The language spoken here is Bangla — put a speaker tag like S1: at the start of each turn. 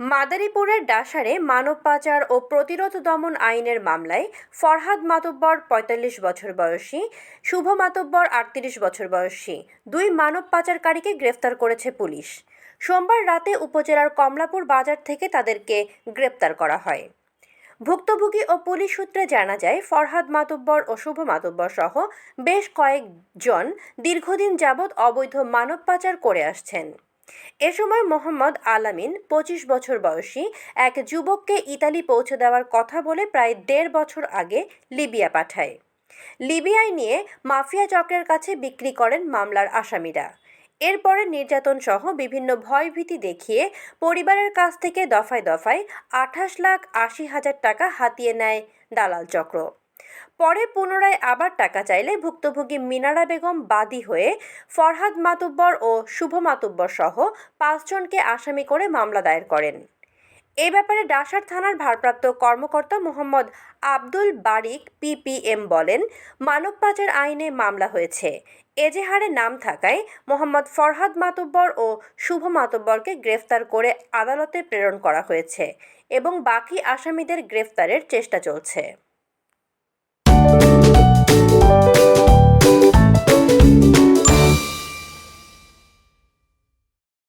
S1: মাদারীপুরের ডাসারে মানব পাচার ও প্রতিরোধ দমন আইনের মামলায় ফরহাদ মাতব্বর পঁয়তাল্লিশ বছর বয়সী, শুভ মাতব্বর আটত্রিশ বছর বয়সী দুই মানব পাচারকারীকে গ্রেফতার করেছে পুলিশ। সোমবার রাতে উপজেলার কমলাপুর বাজার থেকে তাদেরকে গ্রেপ্তার করা হয়। ভুক্তভোগী ও পুলিশ সূত্রে জানা যায়, ফরহাদ মাতব্বর ও শুভ মাতব্বর সহ বেশ কয়েকজন দীর্ঘদিন যাবৎ অবৈধ মানব পাচার করে আসছেন। এ সময় মোহাম্মদ আলামিন পঁচিশ বছর বয়সী এক যুবককে ইতালি পৌঁছে দেওয়ার কথা বলে প্রায় দেড় বছর আগে লিবিয়া পাঠায়। লিবিয়ায় নিয়ে মাফিয়া চক্রের কাছে বিক্রি করেন মামলার আসামিরা। এরপরে নির্যাতন সহ বিভিন্ন ভয়ভীতি দেখিয়ে পরিবারের কাছ থেকে দফায় দফায় আঠাশ লাখ আশি হাজার টাকা হাতিয়ে নেয় দালাল চক্র। পরে পুনরায় আবার টাকা চাইলে ভুক্তভোগী মিনারা বেগম বাদী হয়ে ফরহাদ মাতুব্বর ও শুভ মাতুব্বর সহ পাঁচজনকে আসামি করে মামলা দায়ের করেন। এ ব্যাপারে ডাসার থানার ভারপ্রাপ্ত কর্মকর্তা মোহাম্মদ আব্দুল বারিক পিপিএম বলেন মানব পাচার আইনে মামলা হয়েছে। এজেহারে নাম থাকায় মোহাম্মদ ফরহাদ মাতুব্বর ও শুভ মাতুব্বরকে গ্রেফতার করে আদালতে প্রেরণ করা হয়েছে এবং বাকি আসামিদের গ্রেফতারের চেষ্টা চলছে।